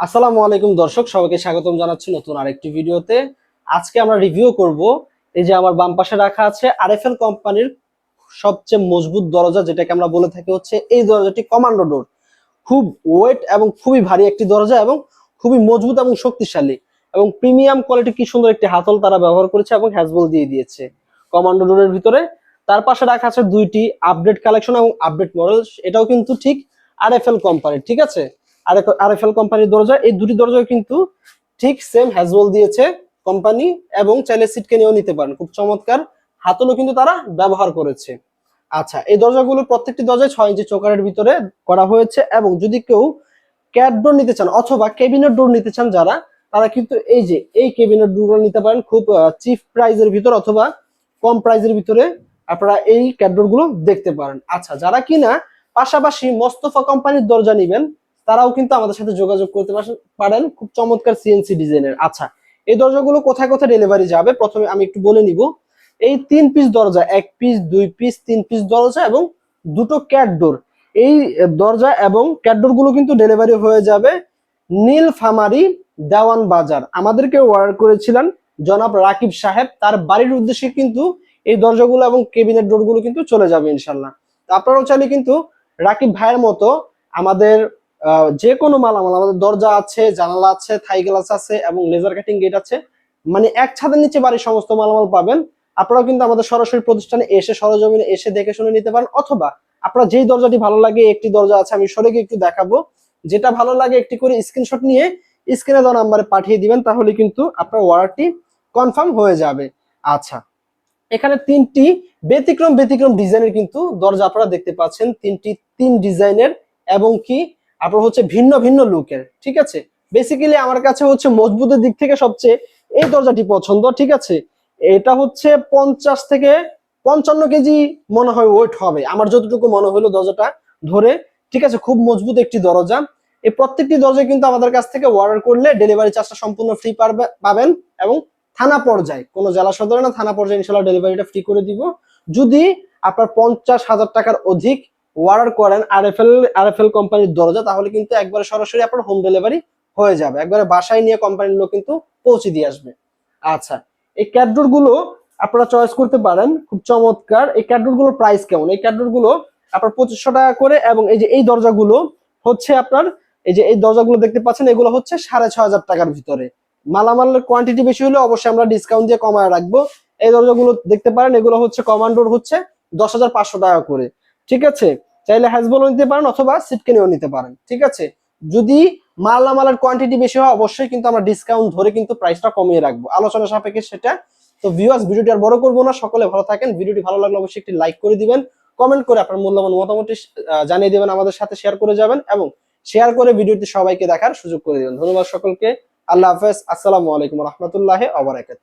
আসসালামু আলাইকুম দর্শক, সবাইকে স্বাগতম জানাচ্ছি নতুন আরেকটি ভিডিওতে। আজকে আমরা রিভিউ করব এই যে আমার বাম পাশে রাখা আছে আরএফএল কোম্পানির সবচেয়ে মজবুত দরজা, যেটাকে আমরা বলে থাকি হচ্ছে এই দরজাটি কমান্ডো ডোর খুব ওয়েট এবং খুবই ভারী একটি দরজা এবং খুবই মজবুত এবং শক্তিশালী এবং প্রিমিয়াম কোয়ালিটি কি সুন্দর একটি হাতল তারা ব্যবহার করেছে এবং হ্যাজবল দিয়ে দিয়েছে কমান্ডো ডোরের ভিতরে। তার পাশে রাখা আছে দুইটি আপডেট কালেকশন এবং আপডেট মডেল এটাও কিন্তু ঠিক আরএফএল কোম্পানির, ঠিক আছে? আরএফএল কোম্পানির দরজা, এই দুটি দরজা কিন্তু ঠিক সেম হ্যাজবল দিয়েছে কোম্পানি এবং চাইলে সিটকে নিয়েও নিতে পারেন। খুব চমৎকার। হাতলও কিন্তু তারা ব্যবহার করেছে। আচ্ছা এই দরজাগুলো প্রত্যেকটি দরজায় ছয় ইঞ্চি চোকারের ভিতরে করা হয়েছে এবং যদি কেউ ক্যাট ডোর নিতে চান অথবা কেবিনেট ডোর নিতে চান যারা, তারা কিন্তু এই যে, এই কেবিনেট ডোরগুলো নিতে পারেন খুব চিপ প্রাইজের ভিতর অথবা কম প্রাইজের ভিতরে আপনারা এই ক্যাটডোরগুলো দেখতে পারেন। আচ্ছা যারা কিনা পাশাপাশি মোস্তফা কোম্পানির দরজা নিবেন তারাও কিন্তু আমাদের সাথে যোগাযোগ করতে পারেন খুব চমৎকার সিএনসি ডিজাইনের। আচ্ছা এই দরজাগুলো কোথায় কোথায় ডেলিভারি যাবে? প্রথমে আমি একটু বলে নিব। এই তিন পিস দরজা, এক পিস দুই পিস তিন পিস দরজা এবং দুটো ক্যাট ডোর এই দরজা এবং ক্যাট ডোরগুলো কিন্তু ডেলিভারি হয়ে যাবে নীলফামারি দেওয়ান বাজার। আমাদেরকে অর্ডার করেছিলেন জনাব রাকিব সাহেব। তার বাড়ির উদ্দেশ্যে কিন্তু এই দরজাগুলো এবং কেবিনেট ডোরগুলো কিন্তু চলে যাবে ইনশাল্লাহ আপনারাও চাইলে কিন্তু রাকিব ভাইয়ের মতো আমাদের যে কোনো মালামাল, আমাদের দরজা আছে, জানালা আছে থাই গ্লাস আছে এবং লেজার কাটিং গেট আছে মানে এক ছাদের নিচে বাড়ির সমস্ত মালামাল পাবেন। আপনারাও কিন্তু আমাদের সরাসরি প্রতিষ্ঠানে এসে, সরজমিনে এসে দেখে শুনে নিতে পারেন, অথবা আপনার যেই দরজাটি ভালো লাগে, একটি দরজা আছে, আমি সরে একটু দেখাবো। যেটা ভালো লাগে, একটি করে স্ক্রিনশট নিয়ে স্ক্রিনে দেওয়া নাম্বারে পাঠিয়ে দিবেন, তাহলে কিন্তু আপনার অর্ডারটি কনফার্ম হয়ে যাবে। আচ্ছা এখানে তিনটি ব্যতিক্রম ব্যতিক্রম ডিজাইনের কিন্তু দরজা আপনারা দেখতে পাচ্ছেন। তিনটি, তিন ডিজাইনের এবং কি আপনার হচ্ছে ভিন্ন ভিন্ন লুকের, ঠিক আছে? বেসিক্যালি আমার কাছে হচ্ছে মজবুতের দিক থেকে সবচেয়ে এই দরজাটি পছন্দ, ঠিক আছে? এটা হচ্ছে পঞ্চাশ থেকে পঞ্চান্ন কেজি মনে হয় ওয়েট হবে, আমার যতটুকু মনে হলো দরজাটা ধরে, ঠিক আছে? খুব মজবুত একটি দরজা। এই প্রত্যেকটি দরজা কিন্তু আমাদের কাছ থেকে অর্ডার করলে ডেলিভারি চার্জটা সম্পূর্ণ ফ্রি পাবেন এবং থানা পর্যায়ে, কোনো জেলা সদরে না, থানা পর্যায়ে ইনশাল্লাহ ডেলিভারিটা ফ্রি করে দিব। যদি আপনার পঞ্চাশ হাজার টাকার অধিক অর্ডার করেন আরএফএল আরএফএল কোম্পানির দরজা, তাহলে কিন্তু একবারে সরাসরি আপনার হোম ডেলিভারি হয়ে যাবে। একবারে বাসায় নিয়ে কোম্পানির লোক কিন্তু পৌঁছে দিয়ে আসবে। আচ্ছা এই ক্যাটডোরগুলো আপনারা চয়েস করতে পারেন। খুব চমৎকার। এই ক্যাটডোরগুলোর প্রাইস কেমন? এই ক্যাটডোরগুলো আপনার পঁচিশশো টাকা করে এবং এই যে এই দরজাগুলো হচ্ছে আপনার, এই যে এই দরজাগুলো দেখতে পাচ্ছেন, এগুলো হচ্ছে সাড়ে ছ হাজার টাকার ভিতরে। মালামালের কোয়ান্টিটি বেশি হলে অবশ্যই আমরা ডিসকাউন্ট দিয়ে কমায় রাখব। এই দরজাগুলো দেখতে পারেন, এগুলো হচ্ছে কমান্ডোর হচ্ছে দশ হাজার পাঁচশো টাকা করে। ঠিক আছে? চাইলে হ্যাজবলও নিতে পারেন অথবা সিটকেনিও নিতে পারেন, ঠিক আছে? যদি মালামালের কোয়ান্টিটি বেশি হয়, অবশ্যই কিন্তু আমরা ডিসকাউন্ট ধরে কিন্তু প্রাইসটা কমিয়ে রাখব। আলোচনা সাপেক্ষে সেটা। তো ভিউয়ার্স ভিডিওটি আর বড় করব না। সকলে ভালো থাকেন। ভিডিওটি ভালো লাগলে অবশ্যই একটি লাইক করে দিবেন। কমেন্ট করে আপনার মূল্যবান মতামতটি জানিয়ে দিবেন, আমাদের সাথে শেয়ার করে যাবেন এবং শেয়ার করে ভিডিওটি সবাইকে দেখার সুযোগ করে দিবেন। ধন্যবাদ সকলকে। আল্লাহ হাফেজ। আসসালামু আলাইকুম রহমতুল্লাহ আবরাকাত